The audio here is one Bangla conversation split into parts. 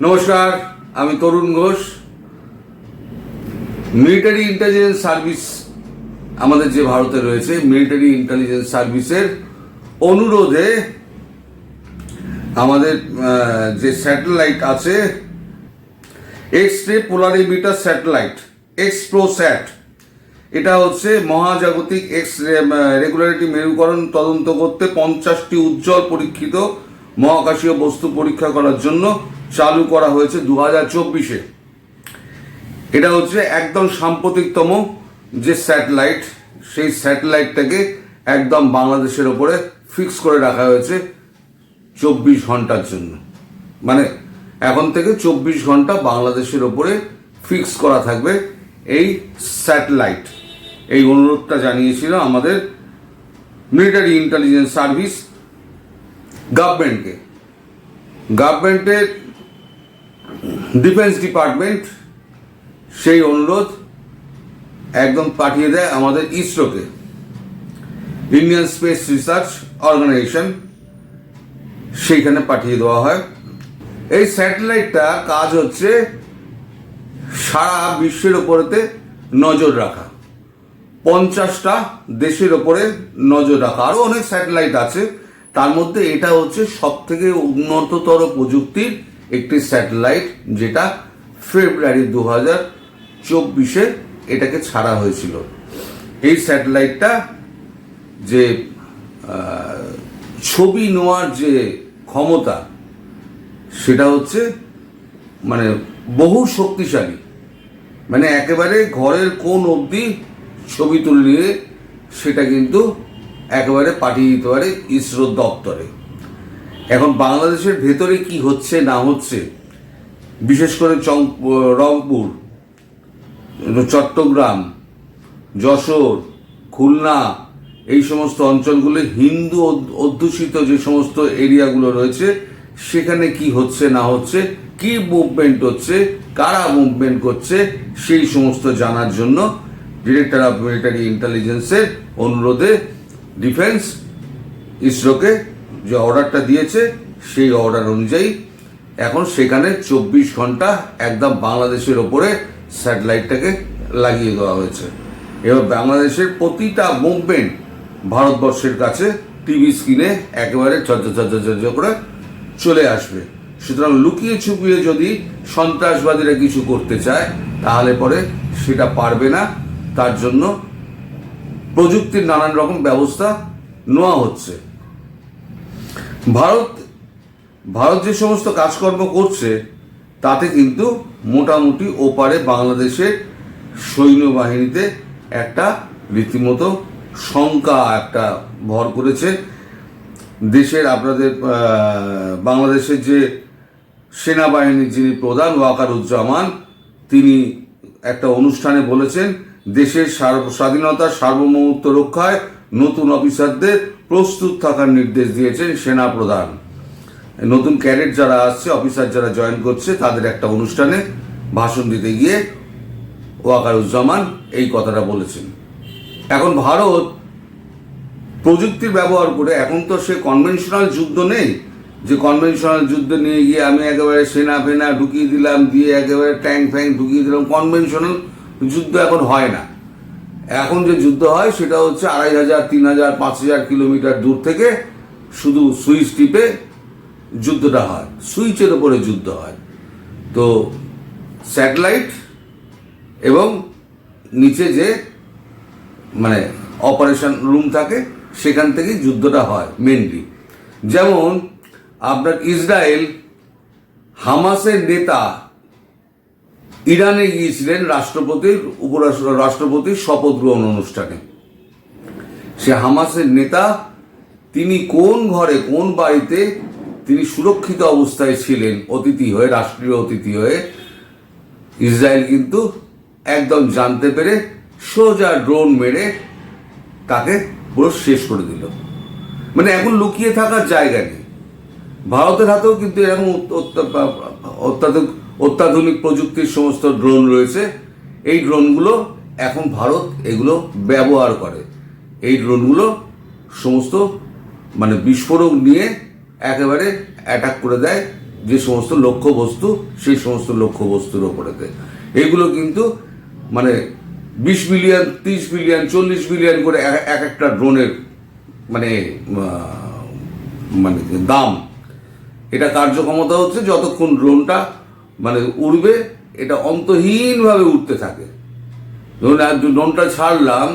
নমস্কার, আমি Tarun Ghosh. Military intelligence service আমাদের যে ভারতে রয়েছে মিলিটারি ইন্টেলিজেন্স সার্ভিসের অনুরোধে আমাদের যে স্যাটেলাইট আছে এক্স রে পোলারিমিটার স্যাটেলাইট এক্সপ্রোস্যাট এটা হচ্ছে মহাজাগতিক এক্স রেগুলারিটি মেরুকরণ তদন্ত করতে পঞ্চাশটি উজ্জ্বল পরীক্ষিত মহাকাশীয় বস্তু পরীক্ষা করার জন্য চালু করা হয়েছে দু হাজার চব্বিশে। এটা হচ্ছে একদম সাম্প্রতিকতম যে স্যাটেলাইট, সেই স্যাটেলাইটটাকে একদম বাংলাদেশের ওপরে ফিক্স করে রাখা হয়েছে চব্বিশ ঘণ্টার জন্য। মানে এখন থেকে চব্বিশ ঘণ্টা বাংলাদেশের ওপরে ফিক্স করা থাকবে এই স্যাটেলাইট। এই অনুরোধটা জানিয়েছিল আমাদের মিলিটারি ইন্টেলিজেন্স সার্ভিস গভর্নমেন্টকে। গভর্নমেন্টের ডিফেন্স ডিপার্টমেন্ট সেই অনুরোধ একদম পাঠিয়ে দেয় আমাদের ইসরোকে। ইন্ডিয়ান স্পেস রিসার্চ অর্গানাইজেশন সেইখানে পাঠিয়ে দেওয়া হয়। এই স্যাটেলাইটটা কাজ হচ্ছে সারা বিশ্বের ওপরেতে নজর রাখা। পঞ্চাশটা দেশের ওপরে নজর রাখা। আরও অনেক স্যাটেলাইট আছে। তার মধ্যে এটা হচ্ছে সব থেকে উন্নততর প্রযুক্তির একটি স্যাটেলাইট যেটা ফেব্রুয়ারি দু হাজার চব্বিশে এটাকে ছাড়া হয়েছিল। এই স্যাটেলাইটটা যে ছবি নেওয়ার যে ক্ষমতা, সেটা হচ্ছে মানে বহু শক্তিশালী। মানে একেবারে ঘরের কোন অবধি ছবি তুললে সেটা কিন্তু একেবারে পাঠিয়ে দিতে পারে ইসরোর দপ্তরে। এখন বাংলাদেশের ভেতরে কি হচ্ছে, না হচ্ছে? বিশেষ করে চং- রংপুর, চট্টগ্রাম, যশোর, খুলনা, এই সমস্ত অঞ্চলগুলো হিন্দু অধ- অধ্যুষিত যে সমস্ত এরিয়াগুলো রয়েছে, সেখানে কি হচ্ছে, না হচ্ছে? কি মুভমেন্ট হচ্ছে? কারা মুভমেন্ট করছে? সেই সমস্ত জানার জন্য ডিরেক্টর অফ মিলিটারি ইন্টেলিজেন্সের অনুরোধে ডিফেন্স ইসরোকে যে অর্ডারটা দিয়েছে, সেই অর্ডার অনুযায়ী এখন সেখানে চব্বিশ ঘণ্টা একদম বাংলাদেশের ওপরে স্যাটেলাইটটাকে লাগিয়ে দেওয়া হয়েছে। এবার বাংলাদেশের প্রতিটা মুভমেন্ট ভারতবর্ষের কাছে টিভি স্ক্রিনে একেবারে চর্চা করে চলে আসবে। সুতরাং লুকিয়ে ছুপিয়ে যদি সন্ত্রাসবাদীরা কিছু করতে চায়, তাহলে পরে সেটা পারবে না। তার জন্য প্রযুক্তির নানান রকম ব্যবস্থা নেওয়া হচ্ছে। ভারত ভারত যে সমস্ত কাজকর্ম করছে, তাতে কিন্তু মোটামুটি ওপারে বাংলাদেশের সৈন্যবাহিনীতে একটা রীতিমতো শঙ্কা একটা ভর করেছে। দেশের আপনাদের বাংলাদেশের যে সেনাবাহিনীর যিনি প্রধান ওয়াকারুজ্জামান, তিনি একটা অনুষ্ঠানে বলেছেন, দেশের স্বাধীনতা সার্বভৌমত্ব রক্ষায় নতুন অফিসারদের প্রস্তুত থাকার নির্দেশ দিয়েছেন সেনা প্রধান। নতুন ক্যাডেট যারা আসছে, অফিসার যারা জয়েন করছে, তাদের একটা অনুষ্ঠানে ভাষণ দিতে গিয়ে ওয়াকারুজ্জামান এই কথাটা বলেছেন। এখন ভারত প্রযুক্তির ব্যবহার করে এখন তো সে কনভেনশনাল যুদ্ধ নেই। যে কনভেনশনাল যুদ্ধ নিয়ে গিয়ে আমি একেবারে সেনা ফেনা ঢুকিয়ে দিলাম, দিয়ে একেবারে ট্যাঙ্ক ফ্যাঙ্ক ঢুকিয়ে দিলাম, কনভেনশনাল যুদ্ধ এখন হয় না। এখন যে যুদ্ধ হয়, সেটা হচ্ছে আড়াই হাজার, তিন হাজার, পাঁচ হাজার কিলোমিটার দূর থেকে শুধু সুইচ টিপে যুদ্ধটা হয়, সুইচের ওপরে যুদ্ধ হয়। তো স্যাটেলাইট এবং নিচে যে মানে অপারেশন রুম থাকে, সেখান থেকেই যুদ্ধটা হয় মেনলি যেমন আপনার ইসরায়েল হামাসের নেতা ইরানে গিয়েছিলেন রাষ্ট্রপতির উপরাষ্ট্র, রাষ্ট্রপতির শপথ গ্রহণ অনুষ্ঠানে। সে হামাসের নেতা, তিনি কোন ঘরে, কোন বাড়িতে তিনি সুরক্ষিত অবস্থায় ছিলেন, অতিথি হয়ে, রাষ্ট্রীয় অতিথি হয়ে, ইসরায়েল কিন্তু একদম জানতে পেরে সোজা ড্রোন মেরে তাকে পুরো শেষ করে দিল। মানে এখন লুকিয়ে থাকার জায়গা নেই। ভারতের হাতেও কিন্তু এরকম অত- অত্য- অত্যাধুনিক প্রযুক্তির সমস্ত ড্রোন রয়েছে। এই ড্রোনগুলো এখন ভারত এগুলো ব্যবহার করে। এই ড্রোনগুলো সমস্ত মানে বিস্ফোরক নিয়ে একেবারে অ্যাটাক করে দেয় যে সমস্ত লক্ষ্য বস্তু সেই সমস্ত লক্ষ্য বস্তুর ওপরেতে। এগুলো কিন্তু মানে বিশ বিলিয়ন তিরিশ বিলিয়ন চল্লিশ বিলিয়ন করে এক একটা ড্রোনের মানে মানে দাম। এটা কার্যক্ষমতা হচ্ছে যতক্ষণ ড্রোনটা মানে উড়বে, এটা অন্তহীনভাবে উঠতে থাকে। ধরুন ড্রোনটা ছাড়লাম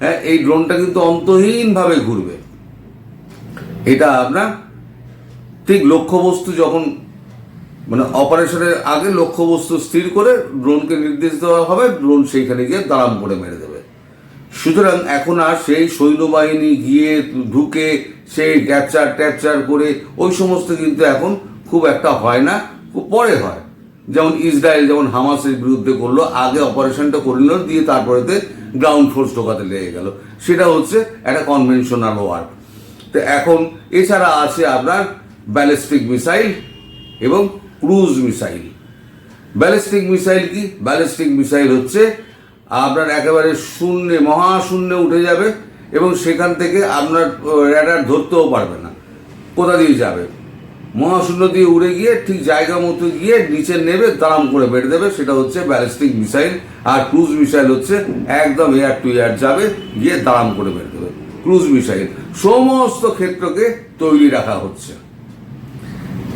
হ্যাঁ এই ড্রোনটা কিন্তু অন্তহীনভাবে ঘুরবে। এটা আপনার ঠিক লক্ষ্যবস্তু যখন মানে অপারেশনের আগে লক্ষ্যবস্তু স্থির করে ড্রোনকে নির্দেশ দেওয়া হবে, ড্রোন সেইখানে গিয়ে দাঁড়াম করে মেরে দেবে। সুতরাং এখন আর সেই সৈন্যবাহিনী গিয়ে ঢুকে, সেই ক্যাপচার ট্যাপচার করে, ওই সমস্ত কিন্তু এখন খুব একটা হয় না। পরে হয়। যেমন ইসরায়েল যেমন হামাসের বিরুদ্ধে করল, আগে অপারেশনটা করে নিল, দিয়ে তারপরেতে গ্রাউন্ড ফোর্স ঢোকাতে লেগে গেল। সেটা হচ্ছে একটা কনভেনশনাল ওয়ার তো এখন এছাড়া আছে আপনার ব্যালিস্টিক মিসাইল এবং ক্রুজ মিসাইল ব্যালিস্টিক মিসাইল কি? ব্যালিস্টিক মিসাইল হচ্ছে আপনার একেবারে শূন্যে, মহাশূন্যে উঠে যাবে এবং সেখান থেকে আপনার র্যাডার ধরতেও পারবে না। কোথা দিয়ে যাবে? মহাশূন্য দিয়ে উড়ে গিয়ে ঠিক জায়গা মতো গিয়ে নিচে নেবে, দাম করে বেড়ে দেবে। সেটা হচ্ছে ব্যালিস্টিক মিসাইল। আর ক্রুজ মিসাইল হচ্ছে একদম এয়ার টু এয়ার যাবে, গিয়ে দাঁড়াম করে বেড়ে দেবে। Cruise missile. সমস্ত ক্ষেত্রকে তৈরি রাখা হচ্ছে।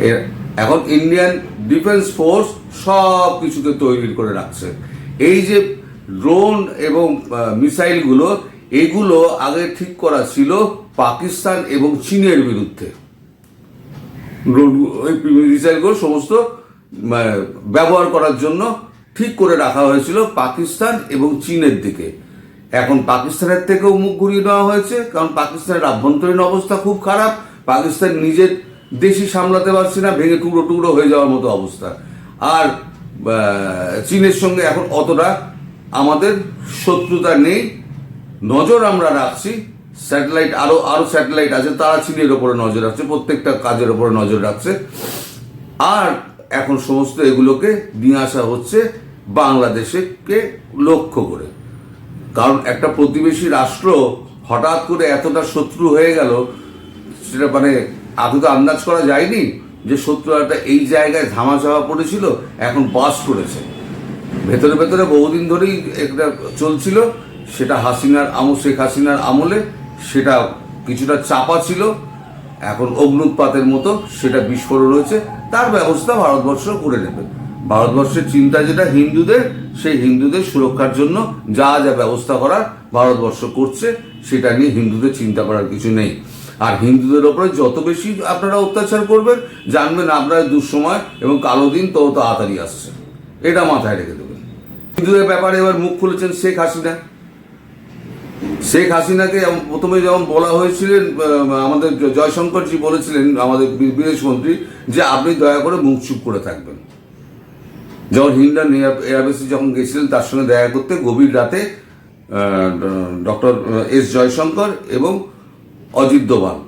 এর এখন ইন্ডিয়ান ডিফেন্স ফোর্স সব কিছুকে তৈরি করে রাখছে। এই যে ড্রোন এবং মিসাইলগুলো, এগুলো আগে ঠিক করা ছিল পাকিস্তান এবং চীনের বিরুদ্ধে। মিসাইলগুলো সমস্ত ব্যবহার করার জন্য ঠিক করে রাখা হয়েছিল পাকিস্তান এবং চীনের দিকে। এখন পাকিস্তানের থেকেও মুখ ঘুরিয়ে নেওয়া হয়েছে, কারণ পাকিস্তানের আভ্যন্তরীণ অবস্থা খুব খারাপ, পাকিস্তান নিজের দেশই সামলাতে পারছে না, ভেঙে টুকরো টুকরো হয়ে যাওয়ার মতো অবস্থা। আর চীনের সঙ্গে এখন অতটা আমাদের শত্রুতা নেই। নজর আমরা রাখছি স্যাটেলাইট আরও আরও স্যাটেলাইট আছে, তারা চীনের ওপরে নজর রাখছে, প্রত্যেকটা কাজের ওপরে নজর রাখছে। আর এখন সমস্ত এগুলোকে নিয়ে আসা হচ্ছে বাংলাদেশকে লক্ষ্য করে। কারণ একটা প্রতিবেশী রাষ্ট্র হঠাৎ করে এতটা শত্রু হয়ে গেল, সেটা মানে আগে তো আন্দাজ করা যায়নি যে শত্রুটা এই জায়গায় ধামা চাওয়া পড়েছিল, এখন বাস করেছে। ভেতরে ভেতরে বহুদিন ধরেই একটা চলছিল, সেটা হাসিনার আমল, শেখ হাসিনার আমলে সেটা কিছুটা চাপা ছিল। এখন অগ্নুৎপাতের মতো সেটা বিস্ফোরণ হয়েছে। তার ব্যবস্থা ভারতবর্ষ করে নেবে। ভারতবর্ষের চিন্তা যেটা হিন্দুদের, সেই হিন্দুদের সুরক্ষার জন্য যা যা ব্যবস্থা করার ভারতবর্ষ করছে, সেটা নিয়ে হিন্দুদের চিন্তা করার কিছু নেই। আর হিন্দুদের ওপরে যত বেশি আপনারা অত্যাচার করবেন, জানবেন আপনার দুঃসময় এবং কালো দিন তত তাড়াতাড়ি আসছে। এটা মাথায় রেখে দেবেন। হিন্দুদের ব্যাপারে এবার মুখ খুলেছেন শেখ হাসিনা। শেখ হাসিনাকে প্রথমে যেমন বলা হয়েছিলেন আমাদের জয়শঙ্করজি বলেছিলেন, আমাদের বিদেশমন্ত্রী যে আপনি দয়া করে মুখ চুপ করে থাকবেন। যখন হিন্ডান এয়ারবেসে যখন গেছিলেন, তার সঙ্গে দেখা করতে গভীর রাতে ডক্টর এস জয়শঙ্কর এবং অজিত দোভাল,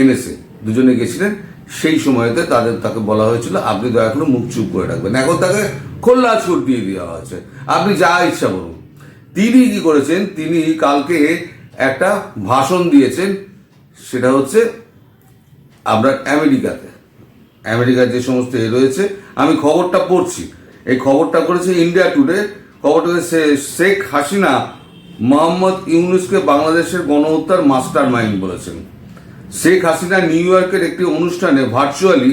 এনএসএ দুজনে গেছিলেন। সেই সময়তে তাদের, তাকে বলা হয়েছিল, আপনি দয়া করে মুখ চুপ করে রাখবেন। এখন তাকে খোল্লা ছুট দিয়ে দেওয়া হয়েছে। আপনি যা ইচ্ছা বলুন। তিনি কি করেছেন? তিনি কালকে একটা ভাষণ দিয়েছেন, সেটা হচ্ছে আপনার আমেরিকাতে। আমেরিকার যে সমস্ত এ রয়েছে, আমি খবরটা পড়ছি। এই খবরটা করেছে ইন্ডিয়া টুডে। খবরটা হচ্ছে শেখ হাসিনা মোহাম্মদ ইউনুসকে বাংলাদেশের গণহত্যার মাস্টার মাইন্ড বলেছেন। শেখ হাসিনা নিউ ইয়র্কের একটি অনুষ্ঠানে ভার্চুয়ালি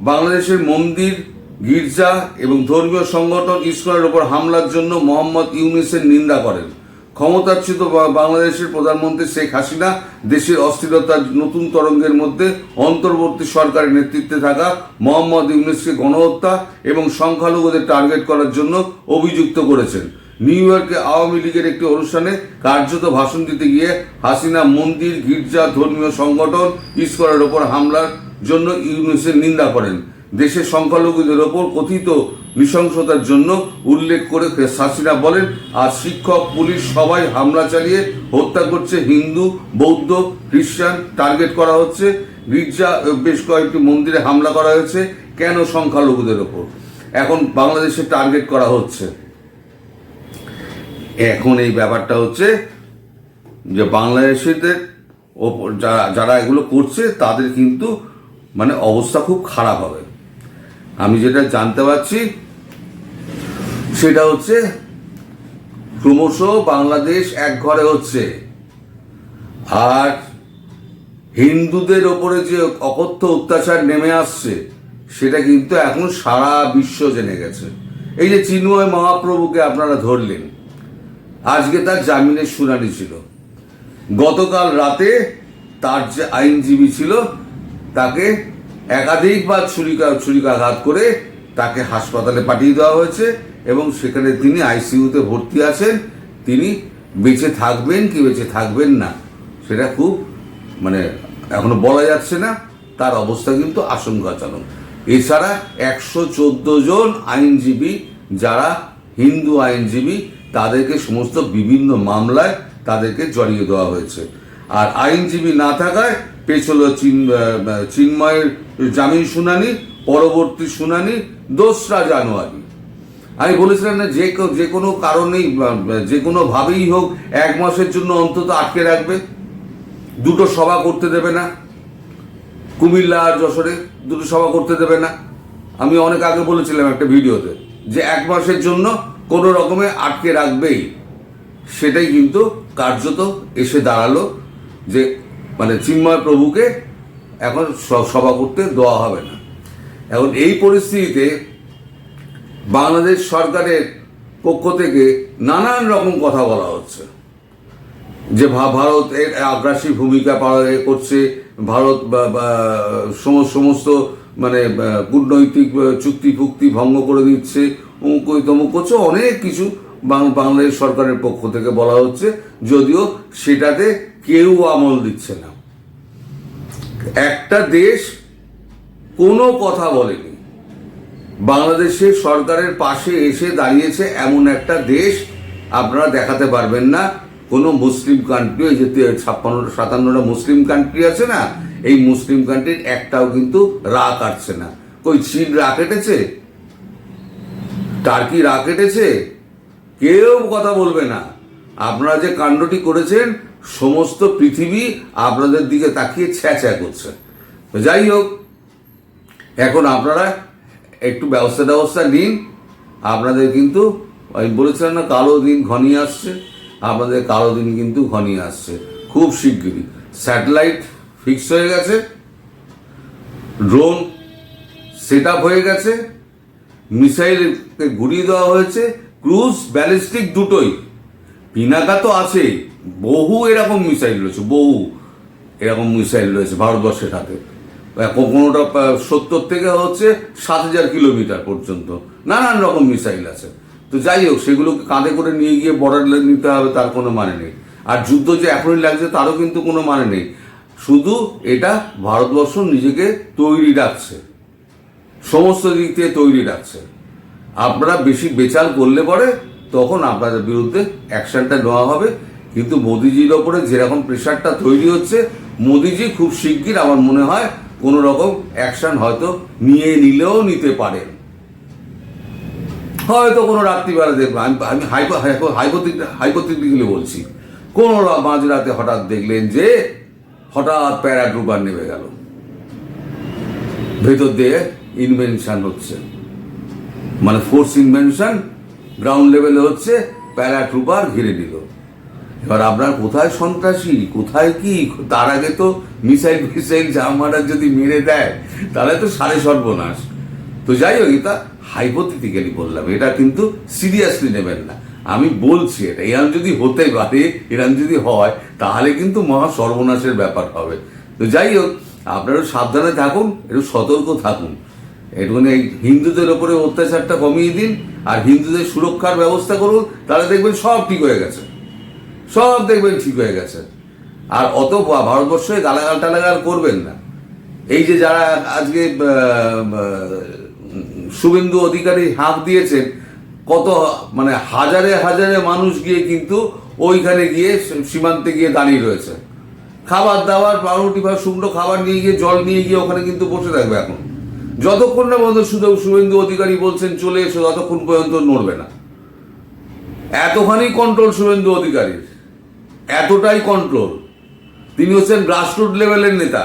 বাংলাদেশের মন্দির গির্জা এবং ধর্মীয় সংগঠন ইসকনের ওপর হামলার জন্য মোহাম্মদ ইউনুসের নিন্দা করেন। ক্ষমতাচ্যুত বাংলাদেশের প্রধানমন্ত্রী শেখ হাসিনা দেশের অস্থিরতার নতুন তরঙ্গের মধ্যে অন্তর্বর্তী সরকারের নেতৃত্বে থাকা মোহাম্মদ ইউনুসকে গণহত্যা এবং সংখ্যালঘুদের টার্গেট করার জন্য অভিযুক্ত করেছেন। নিউ ইয়র্কে আওয়ামী লীগের একটি অনুষ্ঠানে কার্যত ভাষণ দিতে গিয়ে হাসিনা মন্দির, গির্জা, ধর্মীয় সংগঠন, ইস্কনের ওপর হামলার জন্য ইউনুসের নিন্দা করেন। দেশের সংখ্যালঘুদের ওপর কথিত নৃশংসতার জন্য উল্লেখ করে হাসিনা বলেন আর শিক্ষক, পুলিশ সবাই হামলা চালিয়ে হত্যা করছে। হিন্দু, বৌদ্ধ, খ্রিস্টান টার্গেট করা হচ্ছে। গির্জা বেশ কয়েকটি মন্দিরে হামলা করা হয়েছে। কেন সংখ্যালঘুদের ওপর? এখন বাংলাদেশে টার্গেট করা হচ্ছে। এখন এই ব্যাপারটা হচ্ছে যে বাংলাদেশিদের ওপর যারা যারা এগুলো করছে, তাদের কিন্তু মানে অবস্থা খুব খারাপ হবে। আমি যেটা জানতে পারছি, সেটা হচ্ছে ক্রমশ বাংলাদেশ এক ঘরে হচ্ছে। আর হিন্দুদের ওপরে যে অকথ্য অত্যাচার নেমে আসছে, সেটা কিন্তু এখন সারা বিশ্ব জেনে গেছে। এই যে চিন্ময় মহাপ্রভুকে আপনারা ধরলেন, আজকে তার জামিনের শুনানি ছিল। গতকাল রাতে তার যে আইনজীবী ছিল, তাকে একাধিকবার ছুরিকা, ছুরিকাঘাত করে তাকে হাসপাতালে পাঠিয়ে দেওয়া হয়েছে এবং সেখানে তিনি আইসিইউতে ভর্তি আছেন। তিনি বেঁচে থাকবেন কি বেঁচে থাকবেন না, সেটা খুব মানে এখনও বলা যাচ্ছে না। তার অবস্থা কিন্তু আশঙ্কাজনক। এছাড়া একশো চোদ্দ জন আইনজীবী, যারা হিন্দু আইনজীবী, তাদেরকে সমস্ত বিভিন্ন মামলায় তাদেরকে জড়িয়ে দেওয়া হয়েছে। আর আইনজীবী না থাকায় আহ, চিন্ময়ের জামিন শুনানি পরবর্তী শুনানি দোসরা জানুয়ারি। আমি বলেছিলাম না যে যে কোনো কারণেই যে কোনো ভাবেই হোক এক মাসের জন্য অন্তত আটকে রাখবে। দুটো সভা করতে দেবে না। কুমিল্লা আর যশোরে দুটো সভা করতে দেবে না। আমি অনেক আগে বলেছিলাম একটা ভিডিওতে যে এক মাসের জন্য কোনো রকমে আটকে রাখবেই। সেটাই কিন্তু কার্যত এসে দাঁড়াল যে মানে চিন্ময় প্রভুকে এখন সভা করতে দেওয়া হবে না। এখন এই পরিস্থিতিতে বাংলাদেশ সরকারের পক্ষ থেকে নানান রকম কথা বলা হচ্ছে। যে ভারত এর আগ্রাসী ভূমিকা পালন করছে, ভারত সমস্ত মানে কূটনৈতিক চুক্তি ফুক্তি ভঙ্গ করে দিচ্ছে, অমুক তমুক করছে, অনেক কিছু বাংলাদেশ সরকারের পক্ষ থেকে বলা হচ্ছে, যদিও সেটাতে কেউ আমল দিচ্ছে না। একটা দেশ কোনো কথা বলেনি। বাংলাদেশের সরকারের পাশে এসে দাঁড়িয়েছে এমন একটা দেশ, আপনারা দেখাতে পারবেন না। কোনো মুসলিম কান্ট্রি ওই যে ছাপ্পান্ন, সাতান্নটা মুসলিম কান্ট্রি আছে না, এই মুসলিম কান্ট্রির একটাও কিন্তু রা কাটছে না। কই, চীন রা কেটেছে টার্কি রা কেটেছে কেউ কথা বলবে না। আপনারা যে কাণ্ডটি করেছেন, সমস্ত পৃথিবী আপনাদের দিকে তাকিয়ে ছ্যাঁচা করছে। যাই হোক, এখন আপনারা একটু ব্যবস্থা ব্যবস্থা নিন। আপনাদের কিন্তু, আমি বলেছিলাম না কালো দিন ঘনিয়ে আসছে, আপনাদের কালো দিন কিন্তু ঘনিয়ে আসছে, খুব শিগগিরই। স্যাটেলাইট ফিক্স হয়ে গেছে, ড্রোন সেট হয়ে গেছে, মিসাইলকে ঘুরিয়ে দেওয়া হয়েছে ক্রুজ, ব্যালিস্টিক দুটোই। পিনাকা তো আছে। বহু এরকম মিসাইল রয়েছে, বহু এরকম মিসাইল রয়েছে ভারতবর্ষের হাতে। কোনোটা সত্তর থেকে হচ্ছে সাত হাজার কিলোমিটার পর্যন্ত। নানান রকম মিসাইল আছে। তো যাই হোক, সেগুলোকে কাঁধে করে নিয়ে গিয়ে বর্ডার নিতে হবে, তার কোনো মানে নেই। আর যুদ্ধ যে এখনই লাগছে, তারও কিন্তু কোনো মানে নেই। শুধু এটা ভারতবর্ষ নিজেকে তৈরি রাখছে। সমস্ত দিক থেকে তৈরি রাখছে। আপনারা বেশি বেচাল করলে পরে তখন আপনাদের বিরুদ্ধে অ্যাকশনটা নেওয়া হবে। কিন্তু মোদিজির ওপরে যেরকম প্রেশারটা তৈরি হচ্ছে, মোদিজি খুব শিগগির আমার মনে হয় কোনো রকম অ্যাকশন হয়তো নিয়ে নিলেও নিতে পারেন হয়তো কোনো রাত্রিবেলা দেখব, আমি আমি হাইপো হাইপোথেটিক্যালি বলছি, কোনো মাঝরাতে হঠাৎ দেখলেন যে হঠাৎ প্যারাট্রুপার নেমে গেল। ভেতর দিয়ে ইনভেনশন হচ্ছে। মানে ফোর্স ইনভেনশন গ্রাউন্ড লেভেলে হচ্ছে প্যারাট্রুপার ঘিরে দিল এবার আপনার কোথায় সন্ত্রাসী? কোথায় কি? তার আগে তো মিসাইল ফিসাইল জামারা যদি মেরে দেয়, তাহলে তো সাড়ে সর্বনাশ। তো যাই হোক, এটা হাইপোথেটিক্যালি বললাম, এটা কিন্তু সিরিয়াসলি নেবেন না। আমি বলছি এটা এরম যদি হতে পারে এরম যদি হয়, তাহলে কিন্তু মহা সর্বনাশের ব্যাপার হবে। তো যাই হোক, আপনারা সাবধানে থাকুন, একটু সতর্ক থাকুন। এই হিন্দুদের ওপরে অত্যাচারটা কমিয়ে দিন, আর হিন্দুদের সুরক্ষার ব্যবস্থা করুন, তাহলে দেখবেন সব ঠিক হয়ে গেছে। সব দেখবেন ঠিক হয়ে গেছে। আর অত ভারতবর্ষে গালাগাল টালাগাল করবেন না। এই যে যারা আজকে শুভেন্দু অধিকারী হাঁক দিয়েছেন, কত মানে হাজারে হাজারে মানুষ গিয়ে কিন্তু ওইখানে গিয়ে সীমান্তে গিয়ে দাঁড়িয়ে রয়েছে। খাবার দাবার, পাউরুটি বা শুকনো খাবার নিয়ে গিয়ে, জল নিয়ে গিয়ে ওখানে কিন্তু বসে থাকবে এখন। যতক্ষণ না পর্যন্ত শুধু শুভেন্দু অধিকারী বলছেন চলে এসো, ততক্ষণ পর্যন্ত নড়বে না। এতখানি কন্ট্রোল শুভেন্দু অধিকারীর। এতটাই কন্ট্রোল তিনি হচ্ছেন গ্রাসরুট লেভেলের নেতা।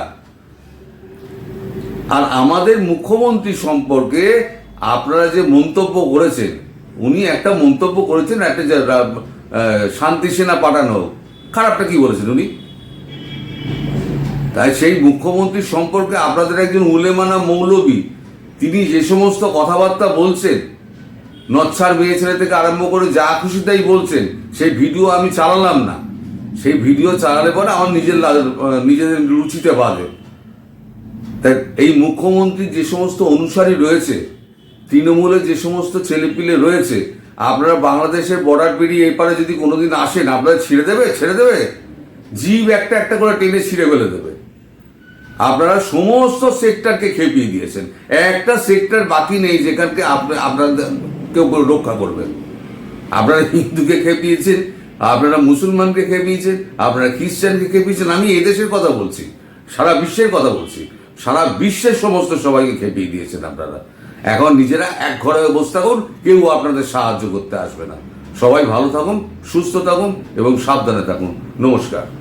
আর আমাদের মুখ্যমন্ত্রী সম্পর্কে আপনারা যে মন্তব্য করেছেন, উনি একটা মন্তব্য করেছেন, একটা শান্তি সেনা পাঠানো খারাপটা কি বলেছেন উনি? তাই সেই মুখ্যমন্ত্রী সম্পর্কে আপনাদের একজন উলেমানা মৌলবী, তিনি যে সমস্ত কথাবার্তা বলছেন, নচ্ছার মেয়ে ছেলে থেকে আরম্ভ করে যা খুশি তাই বলছেন, সেই ভিডিও আমি চালালাম না। সেই ভিডিও চালালে পরে আমার নিজের নিজেদের রুচিতে বাজে তাই এই মুখ্যমন্ত্রী যে সমস্ত অনুসারী রয়েছে তৃণমূলের যে সমস্ত ছেলেপিলে রয়েছে, আপনারা বাংলাদেশের বর্ডার পেরিয়ে এই পারে যদি কোনোদিন আসেন, আপনারা ছেড়ে দেবে? ছেড়ে দেবে? জীব একটা একটা করে টেনে ছিঁড়ে ফেলে দেবে। আপনারা সমস্ত সেক্টরকে খেপিয়ে দিয়েছেন। একটা সেক্টর বাকি নেই যেখানকে আপনি, আপনাদের কেউ রক্ষা করবেন আপনারা হিন্দুকে খেপিয়েছেন, আপনারা মুসলমানকে খেপিয়েছেন, আপনারা খ্রিস্টানকে খেপিয়েছেন, আমি এদেশের কথা বলছি, সারা বিশ্বের কথা বলছি, সারা বিশ্বের সমস্ত সবাইকে খেপিয়ে দিয়েছেন আপনারা। এখন নিজেরা এক ঘরে বসে থাকুন, কেউ আপনাদের সাহায্য করতে আসবে না। সবাই ভালো থাকুন, সুস্থ থাকুন এবং সাবধানে থাকুন। নমস্কার।